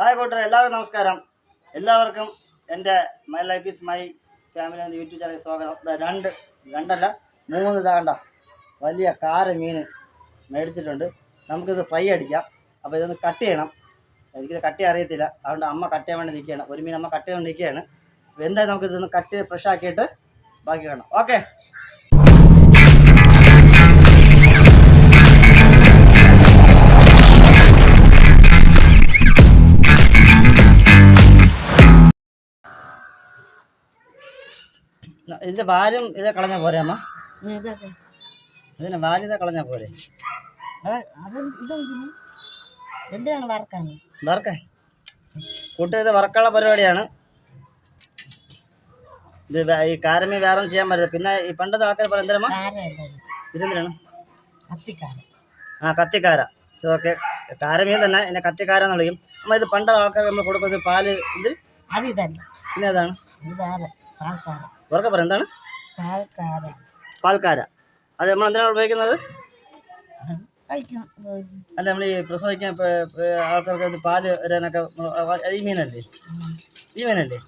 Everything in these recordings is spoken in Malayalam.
ഹായ് കൂട്ടർ എല്ലാവർക്കും നമസ്കാരം. എല്ലാവർക്കും എന്റെ my life is my family എന്ന യൂട്യൂബ് ചാനൽ സ്വാഗതം. രണ്ട് രണ്ടല്ല മൂന്ന് ഇതാകണ്ട വലിയ കാര മീൻ മേടിച്ചിട്ടുണ്ട്. നമുക്കിത് ഫ്രൈ അടിക്കാം. അപ്പോൾ ഇതൊന്ന് കട്ട് ചെയ്യണം. എനിക്കിത് കട്ട് ചെയ്യാൻ അറിയത്തില്ല. അതുകൊണ്ട് അമ്മ കട്ട് ചെയ്യാൻ വേണ്ടി നിൽക്കുകയാണ്. ഒരു മീൻ അമ്മ കട്ട് ചെയ്യാൻ വേണ്ടി നിൽക്കുകയാണ് എന്തായാലും നമുക്കിതൊന്ന് കട്ട് ഫ്രഷ് ആക്കിയിട്ട് ബാക്കി കാണാം. ഓക്കെ ഇതിന്റെ വാലും ഇതാ കളഞ്ഞ പോരെ അമ്മ? ഇതിന്റെ വാലിതാ വാൽ കളഞ്ഞ കളഞ്ഞാൽ പോരെ എന്തിനാണ് വറക്കാൻ? വറക്കേ കൂട്ട് ഇത് വറക്കാനുള്ള പരിപാടിയാണ്. ഇത് ഈ കാരമി വേറെ ചെയ്യാൻ പറ്റില്ല. പിന്നെ ഈ പണ്ടത്തെ ആൾക്കാർ പറയുന്ന. ഇതെന്തിനാണ്? ആ കത്തിക്കാര. So okay. കാരമീൻ തന്നെ എന്നെ കത്തിക്കാര എന്ന് വിളിക്കും. അമ്മ ഇത് പണ്ടത്തെ ആൾക്കാർ നമ്മൾ കൊടുക്കുന്നത് പാൽ ഇത് പിന്നെ അതാണ്? ഉറക്കെ പറയാം എന്താണ്? പാൽക്കാര. അത് നമ്മൾ എന്തിനാണ് ഉപയോഗിക്കുന്നത്? അല്ല നമ്മൾ ഈ പ്രസവിക്കാൻ ആൾക്കാർക്ക് പാൽ വരാനൊക്കെ ഈ മീനല്ലേ. ഈ മീനല്ലേ?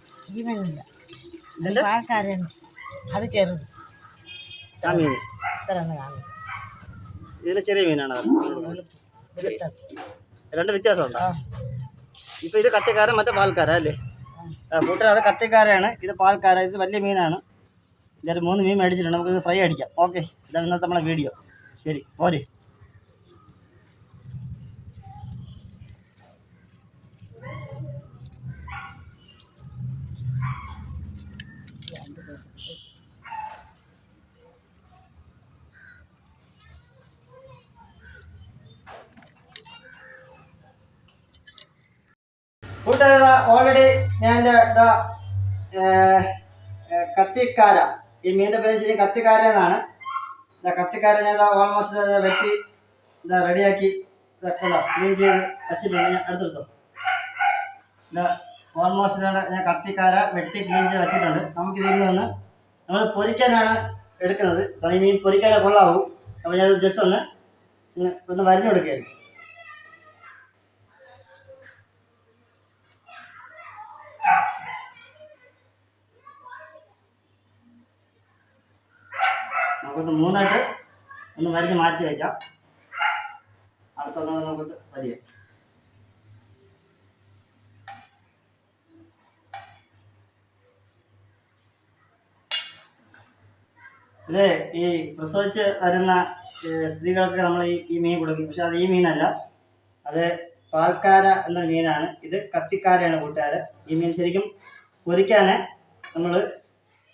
അത് ചെറുത്. ആ മീൻ. ചെറിയ മീനാണ് രണ്ട് വ്യത്യാസമുണ്ടോ? ഇപ്പൊ ഇത് കത്തിക്കാരൻ മറ്റേ പാൽക്കാര അല്ലേ? ആ, കൂട്ടർ അത് കത്തിക്കാരയാണ് ഇത് പാൽക്കാര ഇത് വലിയ മീനാണ്. ഇതൊരു മൂന്ന് മീൻ മേടിച്ചിട്ടുണ്ട്. നമുക്ക് ഇത് ഫ്രൈ അടിക്കാം. ഓക്കെ. ഇതാണ് ഇന്നത്തെ നമ്മളെ വീഡിയോ. ശരി പോരെ. ഓൾറെഡി ഞാൻ ഇതാ കത്തിക്കാര ഈ മീന്റെ പേര് ശരി കത്തിക്കാര എന്നാണ്. കത്തിക്കാര ഞാൻ ഓൾമോസ്റ്റ് വെട്ടി ഇതാ റെഡിയാക്കി ക്ലീൻ ചെയ്ത് വെച്ചിട്ടുണ്ട്. ഞാൻ അടുത്തെടുത്തു. ഇതാ ഓൾമോസ്റ്റ് ഞാൻ കത്തിക്കാര വെട്ടി ക്ലീൻ ചെയ്ത് വെച്ചിട്ടുണ്ട്. നമുക്ക് ഇതിൽ നിന്ന് നമ്മൾ പൊരിക്കാനാണ് എടുക്കുന്നത്. ഈ മീൻ പൊരിക്കാനേ കൊള്ളാവൂ. അപ്പോൾ ഞാൻ ജസ്റ്റ് ഒന്ന് ഒന്ന് ഒന്ന് വരിഞ്ഞു കൊടുക്കുകയാണ് നമുക്കൊന്ന് മൂന്നായിട്ട് ഒന്ന് വരിഞ്ഞ് മാറ്റി വയ്ക്കാം. അടുത്തൊന്നുകൂടെ നമുക്ക് വരിക. ഇത് ഈ പ്രസവിച്ച് വരുന്ന സ്ത്രീകൾക്ക് നമ്മൾ ഈ ഈ മീൻ കൊടുക്കും. പക്ഷെ അത് ഈ മീനല്ല. അത് പാൽക്കാര എന്ന മീനാണ്. ഇത് കത്തിക്കാരയാണ് കൂട്ടുകാര്. ഈ മീൻ ശരിക്കും പൊരിക്കാൻ നമ്മൾ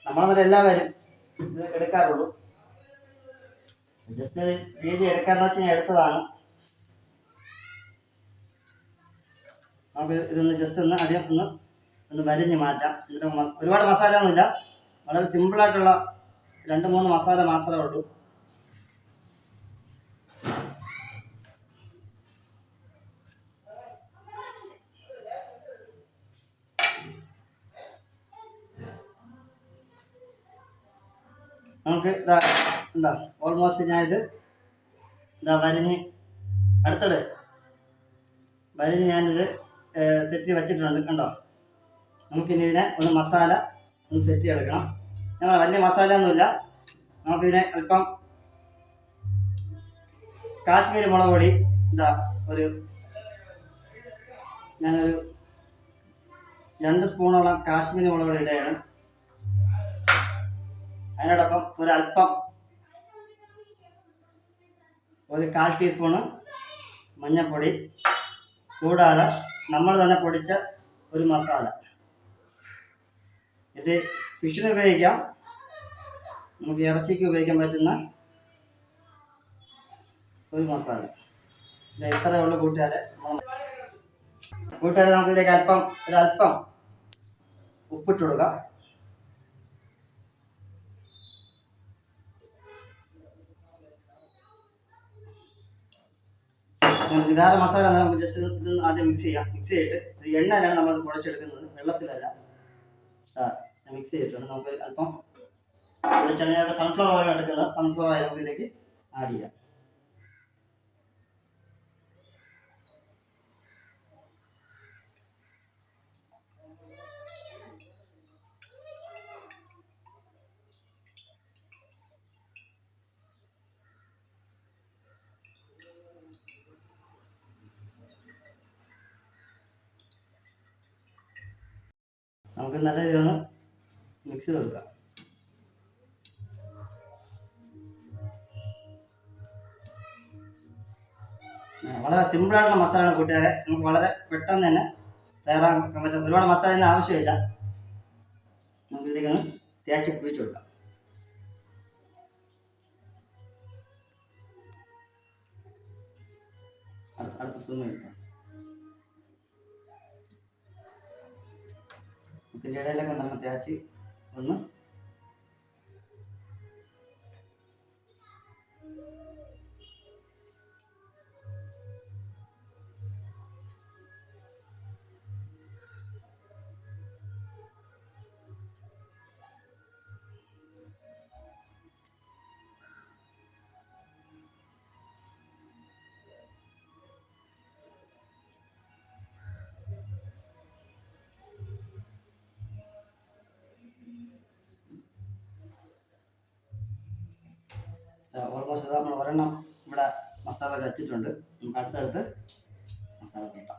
നമ്മളെന്നല്ല എല്ലാവരും ഇത് എടുക്കാറുള്ളൂ. ജസ്റ്റ് വീഡിയോ എടുക്കാന്ന് വെച്ച് ഞാൻ എടുത്തതാണ്. നമുക്ക് ഇതൊന്ന് ജസ്റ്റ് ഒന്ന് ആദ്യം ഒന്ന് ഒന്ന് വരിഞ്ഞ് മാറ്റാം. എന്നിട്ട് ഒരുപാട് മസാല ഒന്നുമില്ല വളരെ സിമ്പിളായിട്ടുള്ള രണ്ട് മൂന്ന് മസാല മാത്രമേ ഉള്ളൂ. നമുക്ക് ഇതാ എന്താ ഓൾമോസ്റ്റ് ഞാൻ ഇത് എന്താ വരിഞ്ഞ് അടുത്തത്. വരിഞ്ഞ് ഞാനിത് സെറ്റ് വെച്ചിട്ടുണ്ട്. കണ്ടോ? നമുക്കിനി ഇതിനെ ഒന്ന് മസാല ഒന്ന് സെറ്റ് ചെയ്തെടുക്കണം പറയാം വലിയ മസാല ഒന്നുമില്ല. നമുക്കിതിനെ അല്പം കാശ്മീരി മുളക് പൊടി ഇതാ ഒരു ഞാനൊരു രണ്ട് സ്പൂണോളം കാശ്മീരി മുളക് പൊടി ഇടുകയാണ്. അതിനോടൊപ്പം ഒരല്പം ഒരു കാൽ ടീസ്പൂണ് മഞ്ഞൾപ്പൊടി. കൂടാതെ നമ്മൾ തന്നെ പൊടിച്ച ഒരു മസാല ഇത് ഫിഷിന് ഉപയോഗിക്കാം. നമുക്ക് ഇറച്ചിക്ക് ഉപയോഗിക്കാൻ പറ്റുന്ന ഒരു മസാല ഇത് ഇത്രയേ ഉള്ളൂ കൂട്ടുകാരെ. കൂട്ടുകാരെ നമുക്കിതിലേക്ക് അല്പം ഒരല്പം ഉപ്പിട്ട് കൊടുക്കാം. നമുക്ക് വേറെ മസാല നമുക്ക് ജസ്റ്റ് ഇത് ആദ്യം മിക്സ് ചെയ്യാം. മിക്സ് ചെയ്തിട്ട് ഇത് എണ്ണയിലാണ് നമ്മൾ കുഴച്ചെടുക്കുന്നത്. വെള്ളത്തിലല്ല. മിക്സ് ചെയ്തിട്ടുണ്ട്. നമുക്ക് അല്പം വെളിച്ചെണ്ണയുടെ സൺഫ്ലവർ ഓയിൽ എടുക്കുന്നത് സൺഫ്ലവർ ഓയിൽ നമുക്ക് ഇതിലേക്ക് ആഡ് ചെയ്യാം. നമുക്ക് നല്ല രീതിയിൽ മിക്സ് ചെയ്ത് കൊടുക്കാം. വളരെ സിമ്പിളായിട്ടുള്ള മസാലയാണ് കൂട്ടുകാരെ. നമുക്ക് വളരെ പെട്ടെന്ന് തന്നെ തയ്യാറാക്കാൻ പറ്റും. ഒരുപാട് മസാല ഒന്നും ആവശ്യമില്ല. നമുക്ക് ഇതിലേക്ക് ഒന്ന് തേച്ച് പിടിച്ചു കൊടുക്കാം. അടുത്ത സ്പൂൺ എടുക്കാം. ഇതിന്റെ ഇടയിലൊക്കെ നമ്മൾ തേച്ച് ഒന്ന് ഓൾമോസ്റ്റ് നമ്മൾ ഒരെണ്ണം ഇവിടെ മസാല വെച്ചിട്ടുണ്ട്. നമുക്ക് അടുത്തടുത്ത് മസാല കൂട്ടാം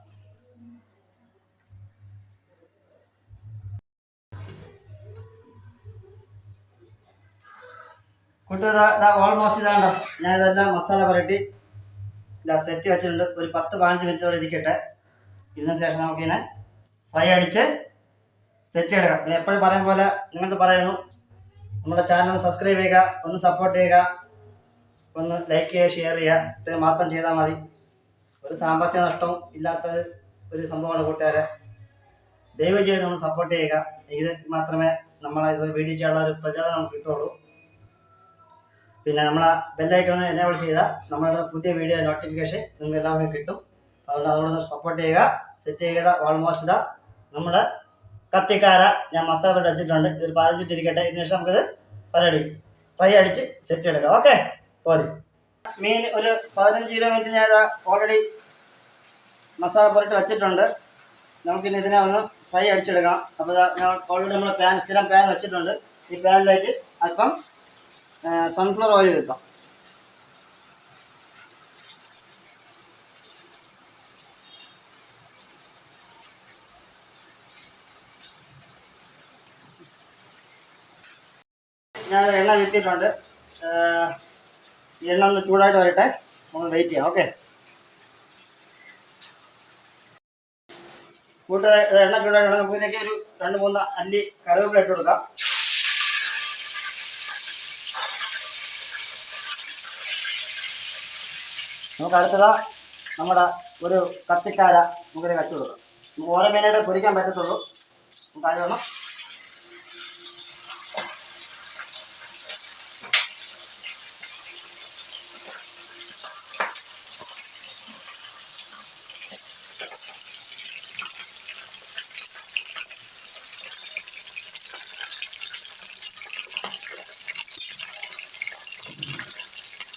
കൂട്ടുകാർ ഓൾമോസ്റ്റ് ഇതാണ്ടോ ഞാൻ ഇതെല്ലാം മസാല പുരട്ടി ഇതാ സെറ്റ് വെച്ചിട്ടുണ്ട്. ഒരു പത്ത് പതിനഞ്ച് മിനിറ്റോടെ ഇരിക്കട്ടെ. ഇതിന് ശേഷം നമുക്കിതിനെ ഫ്രൈ അടിച്ച് സെറ്റ് എടുക്കാം പിന്നെ എപ്പോഴും പറയുന്ന പോലെ നിങ്ങൾക്ക് പറയുന്നു. നമ്മുടെ ചാനൽ സബ്സ്ക്രൈബ് ചെയ്യുക ഒന്ന് സപ്പോർട്ട് ചെയ്യുക. ഒന്ന് ലൈക്ക് ചെയ്യുക ഷെയർ ചെയ്യുക ഇത്ര മാത്രം ചെയ്താൽ മതി. ഒരു സാമ്പത്തിക നഷ്ടവും ഇല്ലാത്തത് ഒരു സംഭവമാണ് കൂട്ടുകാരെ. ദയവ് ചെയ്ത് നമ്മൾ സപ്പോർട്ട് ചെയ്യുക. ഇത് മാത്രമേ നമ്മളെ ഇതൊരു വീഡിയോ ചെയ്യാനുള്ള ഒരു പ്രചോദനം നമുക്ക് കിട്ടുള്ളൂ പിന്നെ നമ്മളെ ബെല്ലൈക്കൺ എനേബിൾ ചെയ്താൽ നമ്മളുടെ പുതിയ വീഡിയോ നോട്ടിഫിക്കേഷൻ നിങ്ങൾക്ക് എല്ലാവർക്കും കിട്ടും. അതുകൊണ്ട് അതുകൊണ്ട് സപ്പോർട്ട് ചെയ്യുക സെറ്റ് ചെയ്യുക ഓൾമോസ്റ്റ് ഇതാ. നമ്മുടെ കത്തിക്കാര ഞാൻ മസാല അടിച്ചിട്ടുണ്ട്. ഇത് പറഞ്ഞിട്ടിരിക്കട്ടെ ഇരിക്കട്ടെ ഇതിന് ശേഷം നമുക്കിത് പരടി ഫ്രൈ അടിച്ച് സെറ്റ് എടുക്കാം ഓക്കെ പോരെ മീൻ ഒരു പതിനഞ്ച് കിലോ മിനിറ്റ് ഞാൻ ഓൾറെഡി മസാല പുരട്ടി വെച്ചിട്ടുണ്ട്. നമുക്കിനി ഇതിനെ ഒന്ന് ഫ്രൈ അടിച്ചെടുക്കണം. അപ്പോൾ ഞാൻ ഓൾറെഡി നമ്മൾ പാൻ സ്ഥിരം പാൻ വെച്ചിട്ടുണ്ട്. ഈ പാനിലേക്ക് അല്പം സൺഫ്ലവർ ഓയിൽ വെക്കാം ഞാൻ എണ്ണ വീട്ടിയിട്ടുണ്ട് എണ്ണ ഒന്ന് ചൂടായിട്ട് വരട്ടെ. നമ്മൾ വെയിറ്റ് ചെയ്യാം ഓക്കെ കൂട്ടുകാരെ എണ്ണ ചൂടായിട്ട് നമുക്ക് ഇതിലേക്ക് ഒരു രണ്ട് മൂന്ന് അല്ലി കറിവേപ്പില ഇട്ട് കൊടുക്കാം. നമുക്ക് അടുത്തതാ നമ്മുടെ ഒരു കത്തിക്കാര നമുക്കിത് കച്ചു കൊടുക്കാം. നമുക്ക് ഓരോ മീനായിട്ട് പൊരിക്കാൻ പറ്റത്തുള്ളൂ. നമുക്ക് അതൊന്ന്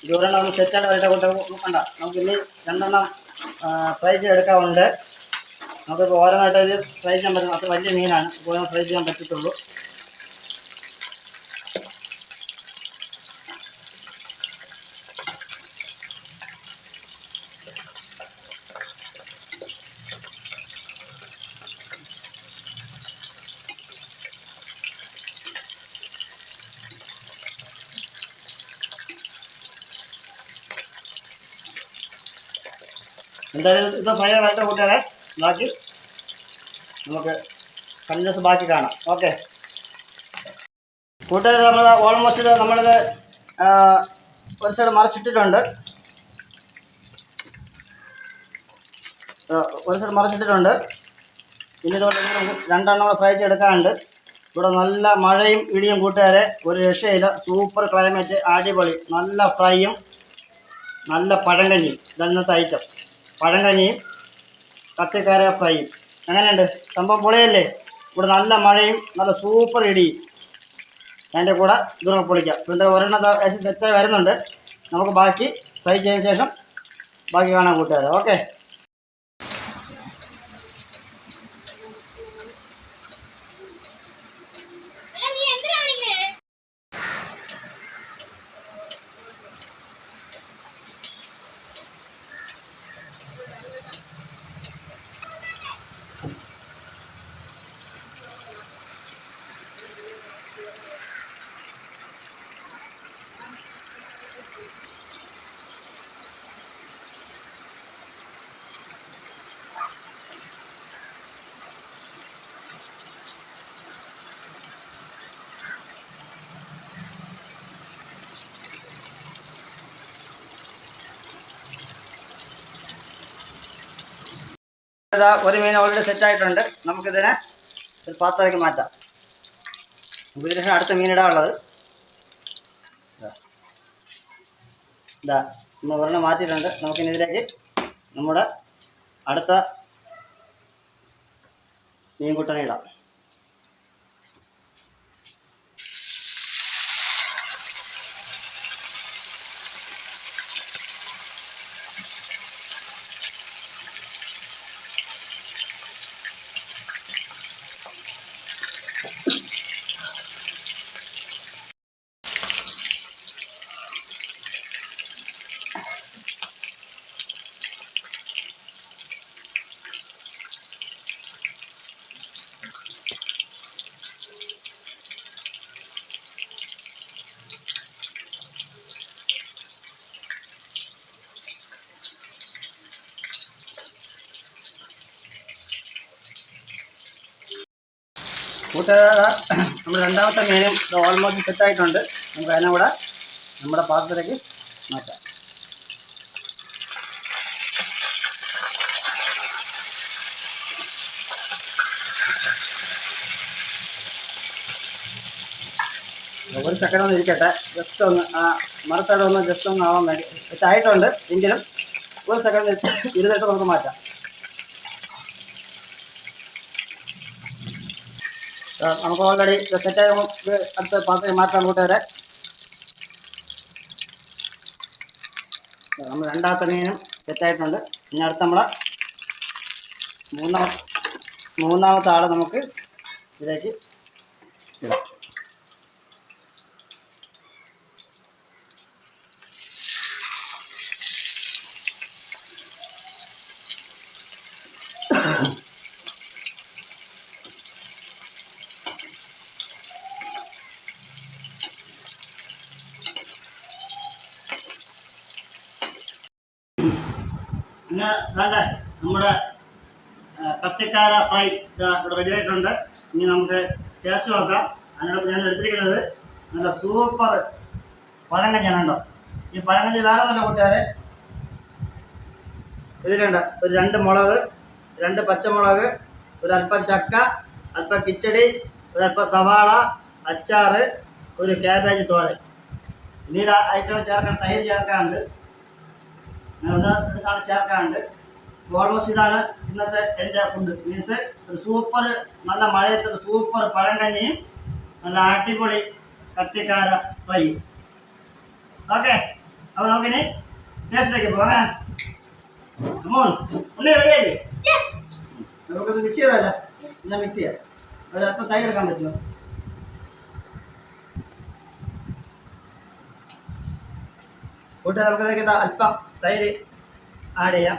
ഇതൊരെണ്ണം ഒന്ന് സെറ്റ് അതിന്റെ കൊണ്ട് നോക്കണ്ട. നമുക്ക് ഇനി രണ്ടെണ്ണം ഫ്രൈ ചെയ്തെടുക്കാറുണ്ട് നമുക്ക് ഓരോന്നായിട്ട് ഫ്രൈ ചെയ്യാൻ പറ്റും അത് വലിയ മീനാണ്. ഫ്രൈ ചെയ്യാൻ പറ്റത്തുള്ളൂ. എന്തായാലും ഇത് ഫ്രൈ ആയിട്ട് കൂട്ടുകാരെ ബാക്കി നമുക്ക് കണ്ടിന്യൂസ് ബാക്കി കാണാം. ഓക്കെ. കൂട്ടുകാർ നമ്മൾ ഓൾമോസ്റ്റ് നമ്മളിത് ഒരു സൈഡ് മറിച്ചിട്ടിട്ടുണ്ട്. ഒരു സൈഡ് മറിച്ചിട്ടിട്ടുണ്ട്. ഇനി ഇതുകൊണ്ട് രണ്ടെണ്ണം കൂടെ ഫ്രൈ ചെയ്തെടുക്കാനുണ്ട്. ഇവിടെ നല്ല മഴയും ഇടിയും കൂട്ടുകാരെ ഒരു രക്ഷയില്ല. സൂപ്പർ ക്ലൈമറ്റ് അടിപൊളി. നല്ല ഫ്രൈയും നല്ല പഴങ്കഞ്ഞി. ഇതാണ് ഇന്നത്തെ ഐറ്റം പഴങ്കഞ്ഞിയും കത്തിക്കാര ഫ്രൈയും എങ്ങനെയുണ്ട്? സംഭവം പൊളിയല്ലേ? ഇവിടെ നല്ല മഴയും നല്ല സൂപ്പർ ഇടിയും അതിന്റെ കൂടെ ഇതൊക്കെ പൊളിക്കാം. ഇതിന്റെ ഒരെണ്ണം സെറ്റായി വരുന്നുണ്ട്. നമുക്ക് ബാക്കി ഫ്രൈ ചെയ്തതിന് ശേഷം ബാക്കി കാണാൻ കൂട്ടുകാരെ. ഓക്കെ? ഇതാ ഒരു മീൻ ഓൾറെഡി സെറ്റ് ആയിട്ടുണ്ട്. നമുക്കിതിനെ ഒരു പാത്രത്തിലേക്ക് മാറ്റാം. ഇതിന് അടുത്ത ഇതാ. ഇതാ നമ്മൾ ഒരെണ്ണം മാറ്റിയിട്ടുണ്ട്. നമുക്കിനി ഇതിലേക്ക് നമ്മുടെ അടുത്ത മീൻകുട്ടനെ ഇടാം. കൂട്ടുകാരാ നമ്മൾ രണ്ടാമത്തെ മീനും ഓൾമോസ്റ്റ് സെറ്റ് ആയിട്ടുണ്ട്. നമുക്ക് അതിനെ കൂടെ നമ്മുടെ പാത്രത്തിലേക്ക് മാറ്റാം. ഒരു സെക്കൻഡ് ഒന്ന് ഇരിക്കട്ടെ. ജസ്റ്റ് ഒന്ന് ആ മറസൈഡ് ഒന്ന് ജസ്റ്റ് ഒന്ന് ആവാൻ വേണ്ടി സെറ്റ് ആയിട്ടുണ്ട്. എങ്കിലും ഒരു സെക്കൻഡ് ഇരുന്നിട്ട് നമുക്ക് മാറ്റാം. നമുക്ക് ഓൾറെഡി സെറ്റായി അടുത്ത പാത്രത്തിൽ മാറ്റാൻ കൂട്ടുകാരെ നമ്മൾ രണ്ടാമത്തെ മീനും സെറ്റായിട്ടുണ്ട് ഇനി അടുത്ത നമ്മളെ മൂന്നാമത്തെ മൂന്നാമത്തെ ആളെ നമുക്ക് ഇതിലേക്ക് ഇടാം. പിന്നെ വേണ്ട നമ്മുടെ കത്തിക്കാര ഫ്രൈ ഇവിടെ റെഡി ഇനി നമുക്ക് ടേസ്റ്റ് നോക്കാം. അതിനോട് ഞാൻ എടുത്തിരിക്കുന്നത് നല്ല സൂപ്പർ പഴങ്കഞ്ഞാണ് കേട്ടോ. ഈ പഴങ്കഞ്ഞി വേറെ നല്ല കൂട്ടുകാരെ ഇതിലുണ്ട് ഒരു രണ്ട് മുളക് രണ്ട് പച്ചമുളക് ഒരു അല്പം ചക്ക അല്പം കിച്ചടി ഒരല്പം സവാള അച്ചാറ് ഒരു ക്യാബേജ് തോരൻ. ഇനി ഐറ്റങ്ങൾ ചേർക്കാൻ തൈര് ചേർക്കാനുണ്ട്. അങ്ങനെ ഒന്ന് രണ്ട് സാധനം ചേർക്കാറുണ്ട് ഓൾമോസ്റ്റ് ഇതാണ് ഇന്നത്തെ എന്റെ ഫുഡ് മീൻസ് ഒരു സൂപ്പർ നല്ല മഴയത്ത് ഒരു സൂപ്പർ പഴങ്കഞ്ഞിയും നല്ല അടിപൊളി കത്തിക്കാര ഫ്രൈ ഓക്കെ അപ്പോൾ നമുക്കിനി ടേസ്റ്റിലേക്ക് പോകാം മോൾ ഉണ്ണി റെഡിയായില്ലേ നമുക്കത് മിക്സ് ചെയ്തല്ല ഞാൻ മിക്സ് ചെയ്യാം. ഒരല്പം തൈ എടുക്കാൻ പറ്റുമോ? കൂട്ടെ നമുക്കതൊക്കെ അല്പം തൈര് ആഡ് ചെയ്യാം.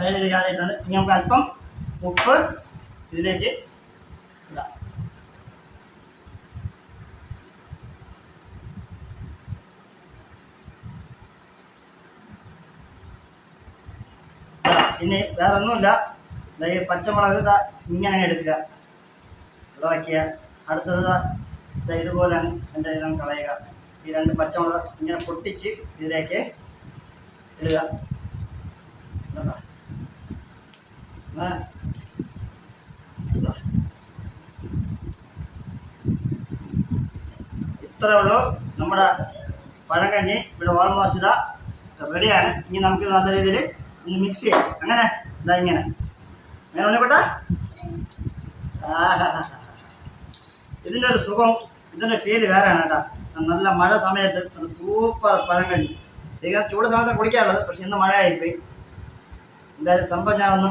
തൈര് ആഡ് ചെയ്തിട്ടുണ്ട്. ഇനി നമുക്ക് അല്പം ഉപ്പ് ഇതിലേക്ക് ഇനി വേറൊന്നുമില്ല. പച്ചമുളക് ഇങ്ങനെ എടുക്കുക. ഇളവാക്കിയ അടുത്തത് ദാ ഇതുപോലെ എന്താ ഇതങ്ങ് കളയുക. ഈ രണ്ട് പച്ചമുളക് ഇങ്ങനെ പൊട്ടിച്ച് ഇതിലേക്ക് ഇടുക. ഇതാ. ഇതാ. ഇത്രേ ഉള്ളൂ നമ്മുടെ പഴക്കഞ്ഞി ഇവിടെ ഓൾമോസ്റ്റ് ഇതാ റെഡിയാണ് ഇനി നമുക്ക് നല്ല രീതിയിൽ ഒന്ന് മിക്സ് ചെയ്യാം. അങ്ങനെ ഇതാ ഇങ്ങനെ. അങ്ങനെ ഉണ്ണിപ്പെട്ട ഇതിന്റെ ഒരു സുഖം. ഇതിന്റെ ഫീൽ വേറെയാണ് കേട്ടോ. നല്ല മഴ സമയത്ത് ഒരു സൂപ്പർ പഴങ്കഞ്ഞി. ശരിക്കും ചൂട് സമയത്ത് കുടിക്കാനുള്ളത് പക്ഷെ ഇന്ന് മഴയായിപ്പോയി. എന്തായാലും സംഭവം ഞാൻ ഒന്ന്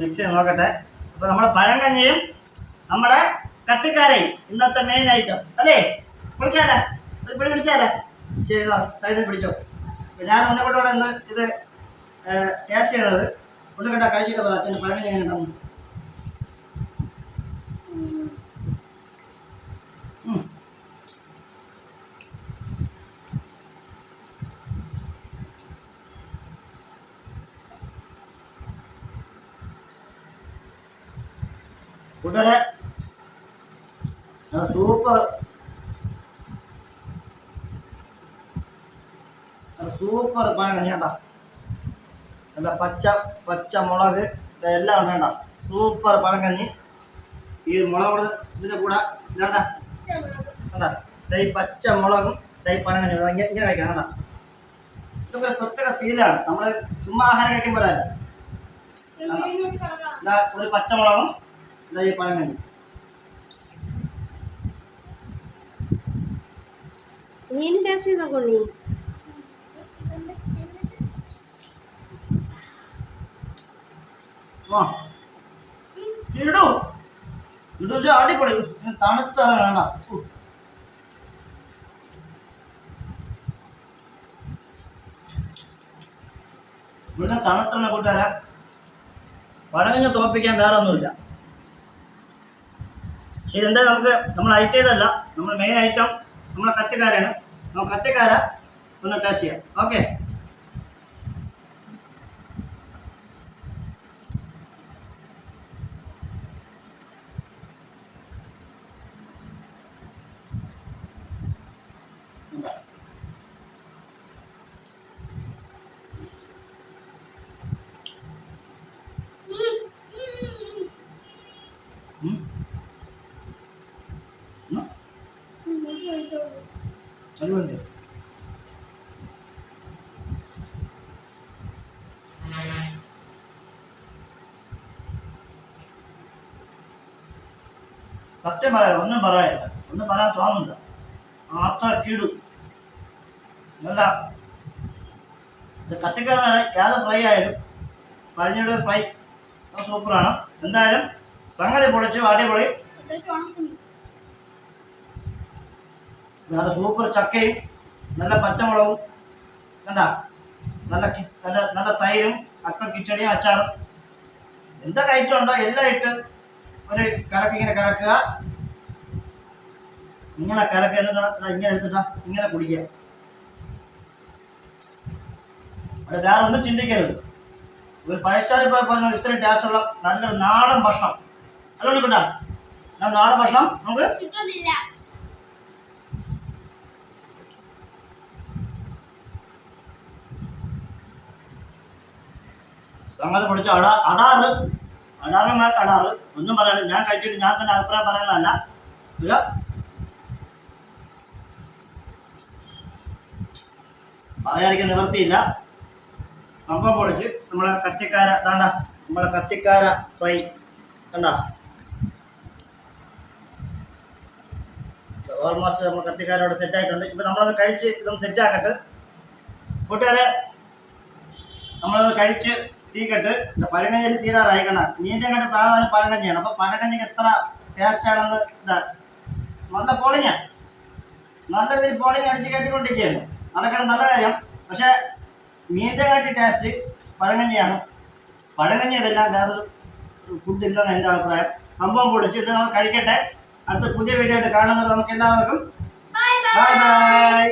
മിക്സ് ചെയ്ത് നോക്കട്ടെ. അപ്പോൾ നമ്മുടെ പഴങ്കഞ്ഞിയും നമ്മുടെ കത്തിക്കാരയും ഇന്നത്തെ മെയിൻ ഐറ്റം അല്ലേ? കുളിക്കാല്ലേ ഒരു പിടി പിടിച്ചാലേ ശരി സൈഡിൽ പിടിച്ചോ. ഞാൻ ഉണ്ണിക്കൊണ്ടോടെ ഇന്ന് ഇത് ടേസ്റ്റ് ചെയ്തത് ഉണ്ണിക്കട്ട കഴിച്ചിട്ട് പറ അച്ഛന്റെ പഴങ്ങൾ എങ്ങനെ ഉണ്ടാവും? സൂപ്പർ. സൂപ്പർ പഴം കേട്ടാ നല്ല പച്ച പച്ച മുളക് ഇതെല്ലാം ഉണ്ട് വേണ്ട. സൂപ്പർ പഴങ്കഞ്ഞി. ഈ മുളക് ഇതിന്റെ കൂടെ ഇതാണ്ട. വേണ്ട ദേ പച്ച മുളകും തൈ പഴങ്കഞ്ഞി ഇങ്ങനെ ഇങ്ങനെ കഴിക്കണം കേട്ടോ ഇതൊക്കെ ഒരു പ്രത്യേക ഫീലാണ് നമ്മൾ ചുമ്മാ ആഹാരം കഴിക്കുമ്പോഴല്ല ഒരു പച്ചമുളകും ഈ പഴങ്കഞ്ഞി. മീൻ ടേസ്റ്റ് ചെയ്തോ ആ ഇടൂ ഇടൂ അടിപൊളി തണുത്തറ വേണ്ട. ഇവിടെ തണുത്തറ കൂട്ടുകാരാ പടകഞ്ഞ് തോപ്പിക്കാൻ വേറെ ഒന്നുമില്ല ശരി എന്താ നമുക്ക് നമ്മൾ ഐറ്റം ചെയ്തല്ല നമ്മൾ മെയിൻ ഐറ്റം നമ്മളെ കത്തിക്കാരാണ്. നമ്മൾ കത്തിക്കാര ഒന്ന് ടേസ്റ്റ് ചെയ്യാം. ഓക്കെ അടിപൊളി സത്യം പറയാം ഒന്നും പറയാനില്ല. ഒന്നും പറയാൻ തോന്നുന്നില്ല. അത്ര കിടു. നല്ല ഇത് കത്തിക്കാനാണ്. ഏത് ഫ്രൈ ആയാലും പഴഞ്ഞിയുടെ ഫ്രൈ. സൂപ്പറാണ്. എന്തായാലും സംഗതി പൊളിച്ചു അടിപൊളി. നല്ല സൂപ്പർ ചക്കയും നല്ല പച്ചമുളകും കണ്ട നല്ല നല്ല നല്ല തൈരും അല്പം കിച്ചടിയും അച്ചാറും. എന്തൊക്കെ ഐറ്റം ഉണ്ടോ? എല്ലാം ഇട്ട് ഒരു കലക്ക് ഇങ്ങനെ കലക്കുക. ഇങ്ങനെ കലക്കുക എന്നിട്ട് ഇങ്ങനെ എടുത്തിട്ടാ ഇങ്ങനെ കുടിക്കുക. അവിടെ വേറെ ഒന്നും ചിന്തിക്കരുത്. ഒരു ഫൈവ് സ്റ്റാർ ഇപ്പോൾ പറഞ്ഞ ഇത്രയും ടേസ്റ്റുള്ള നല്ലൊരു നാടൻ ഭക്ഷണം. അല്ല കൂട്ടാ നാടൻ ഭക്ഷണം നമുക്ക് കിട്ടുന്നില്ല. സംഗതി പഠിച്ചു. അടാ അടാറ്. അടാറന്മാർക്ക് അടാറ്. ഒന്നും പറയാനില്ല. ഞാൻ കഴിച്ചിട്ട് ഞാൻ തന്നെ അഭിപ്രായം പറയാനല്ല ഇത് പറയാതിരിക്കാൻ നിവർത്തിയില്ല സംഭവം പൊളിച്ച് നമ്മളെ കത്തിക്കാര താണ്ട നമ്മളെ കത്തിക്കാര ഫ്രൈ. കണ്ട ഓൾമോസ്റ്റ് നമ്മൾ കത്തിക്കാരോട് സെറ്റ് ആയിട്ടുണ്ട്. ഇപ്പൊ നമ്മളത് കഴിച്ച് ഇതൊന്ന് സെറ്റ് ആക്കട്ടെ. കൂട്ടുകാരെ നമ്മളത് കഴിച്ച് തീക്കട്ട്. പഴങ്കഞ്ഞി തീരാറായി കണ്ട മീന്റെ കണ്ട് പ്രാധാന്യം പഴങ്കഞ്ഞിയാണ്. അപ്പൊ പഴങ്കഞ്ഞിക്ക് എത്ര ടേസ്റ്റ് ആണെന്ന് ഇതാ. നല്ല പോളിങ്ങ നല്ല രീതിയിൽ പോളിങ് അടിച്ച് കയറ്റിക്കൊണ്ടിരിക്കുകയാണ്. നടക്കണം നല്ല കാര്യം. പക്ഷെ മീന്റെ കാട്ടി ടേസ്റ്റ് പഴങ്കഞ്ഞിയാണ്. പഴങ്കഞ്ഞിയെല്ലാം വേറൊരു ഫുഡ് ഇല്ലെന്ന് എന്റെ അഭിപ്രായം. സംഭവം പൊളിച്ച് ഇത് നമ്മൾ കഴിക്കട്ടെ. അടുത്ത പുതിയ വീഡിയോ ആയിട്ട് കാണുന്നത് നമുക്ക് എല്ലാവർക്കും ബൈ ബൈ